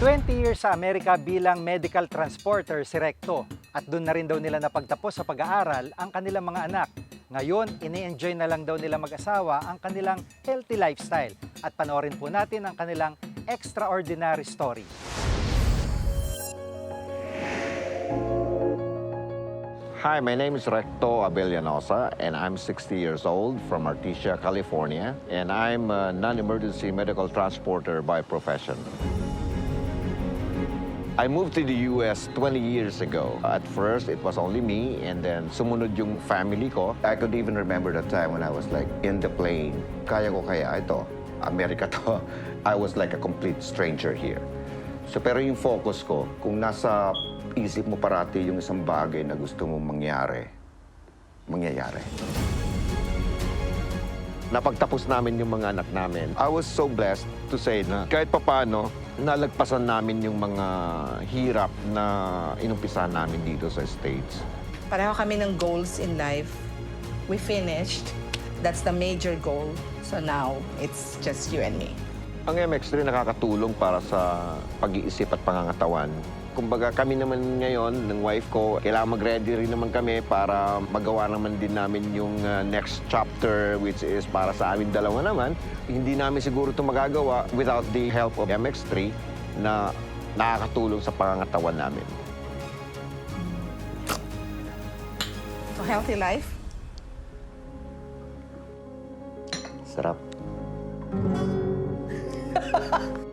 20 years sa Amerika bilang medical transporter si Recto at doon na rin daw nila napagtapos sa pag-aaral ang kanilang mga anak. Ngayon, ini-enjoy na lang daw nila mag-asawa ang kanilang healthy lifestyle at panoorin po natin ang kanilang extraordinary story. Hi, my name is Recto Abellanosa, and I'm 60 years old from Artesia, California, and I'm a non-emergency medical transporter by profession. I moved to the U.S. 20 years ago. At first, it was only me, and then sumunod yung family ko. I could even remember the time when I was like in the plane. Kaya ko kaya ito, Amerika to. I was like a complete stranger here. So pero yung focus ko, kung nasa isip mo parati yung isang bagay na gusto mong mangyari, mangyayari. Napagtapos namin yung mga anak namin. I was so blessed to say na kahit papano, nalagpasan namin yung mga hirap na inumpisahan namin dito sa States. Pareho kami ng goals in life. We finished. That's the major goal. So now, it's just you and me. Ang MX3 nakakatulong para sa pag-iisip at pangangatawan. Kumbaga kami naman ngayon, ng wife ko, kailangan mag-ready rin naman kami para magawa naman din namin yung uh, next chapter which is para sa amin dalawa naman. Hindi namin siguro ito magagawa without the help of MX3 na nakakatulong sa pangangatawan namin. So healthy life, Sarap. Ha ha ha!